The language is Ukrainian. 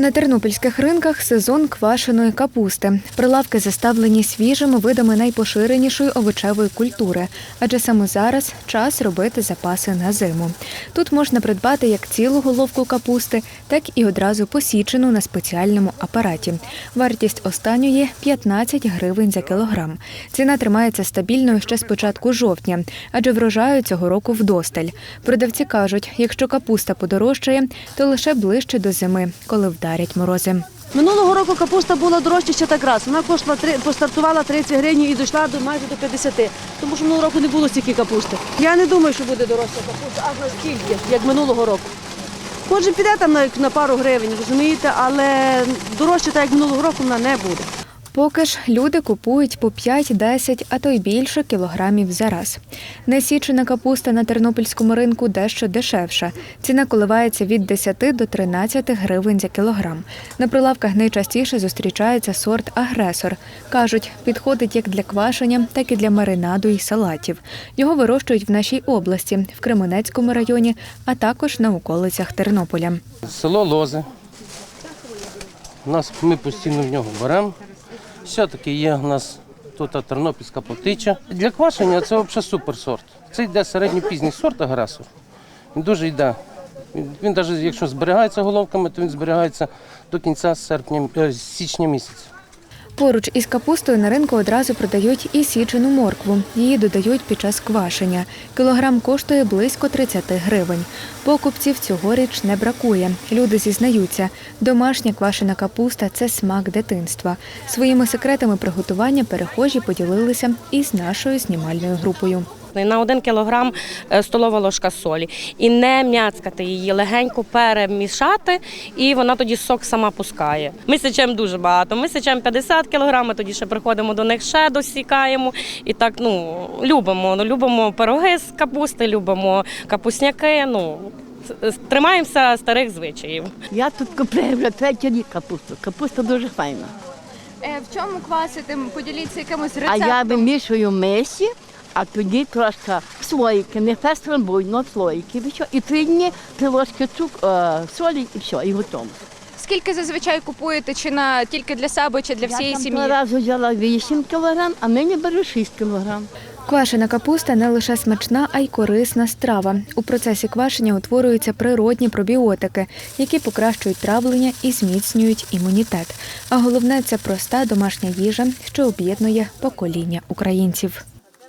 На тернопільських ринках сезон квашеної капусти. Прилавки заставлені свіжими видами найпоширенішої овочевої культури, адже саме зараз час робити запаси на зиму. Тут можна придбати як цілу головку капусти, так і одразу посічену на спеціальному апараті. Вартість останньої 15 гривень за кілограм. Ціна тримається стабільною ще з початку жовтня, адже врожаю цього року вдосталь. Продавці кажуть, якщо капуста подорожчає, то лише ближче до зими, коли вдарять морози. Минулого року капуста була дорожча ще так раз. Вона коштувала постартувала 30 гривень і дійшла до майже до 50. Тому що минулого року не було стільки капусти. Я не думаю, що буде дорожча капуста аж настільки, як минулого року. Кожен піде там на, на пару гривень, розумієте, але дорожче, так як минулого року, вона не буде. Поки ж люди купують по 5-10, а то й більше кілограмів за раз. Несічена капуста на тернопільському ринку дещо дешевша. Ціна коливається від 10 до 13 гривень за кілограм. На прилавках найчастіше зустрічається сорт агресор. Кажуть, підходить як для квашення, так і для маринаду і салатів. Його вирощують в нашій області, в Кременецькому районі, а також на околицях Тернополя. Село Лози. Нас ми постійно в нього беремо. Все-таки є у нас тут тернопільська потича. Для квашення це взагалі суперсорт. Це йде середньопізній сорт агресор. Він дуже йде. Він, він навіть якщо зберігається головками, то він зберігається до кінця серпня, е, січня місяця. Поруч із капустою на ринку одразу продають і січену моркву. Її додають під час квашення. Кілограм коштує близько 30 гривень. Покупців цьогоріч не бракує. Люди зізнаються, домашня квашена капуста це смак дитинства. Своїми секретами приготування перехожі поділилися із нашою знімальною групою. На один кілограм е, столова ложка солі. І не м'яцкати її, легенько перемішати, і вона тоді сок сама пускає. Ми сечемо дуже багато. Ми сечемо 50 кілограм, ми тоді ще приходимо до них, ще досікаємо. І так ну, любимо. Ну, любимо пироги з капусти, любимо капусняки. Ну, тримаємося старих звичаїв. Я тут купляю вже третій рік капусту. Капуста дуже файна. Е, В чому квасити? Поділіться якимось А я вимішую мисі, а тоді трошки слоїки, не фестромбуй, слоїки. і. І три дні три ложки цук, е, солі і все, і готово. Скільки зазвичай купуєте? Чи на тільки для себе, чи для всієї я там сім'ї? того разу взяла 8 кілограм, а нині беру 6 кілограм. Квашена капуста не лише смачна, а й корисна страва. У процесі квашення утворюються природні пробіотики, які покращують травлення і зміцнюють імунітет. А головне це проста домашня їжа, що об'єднує покоління українців.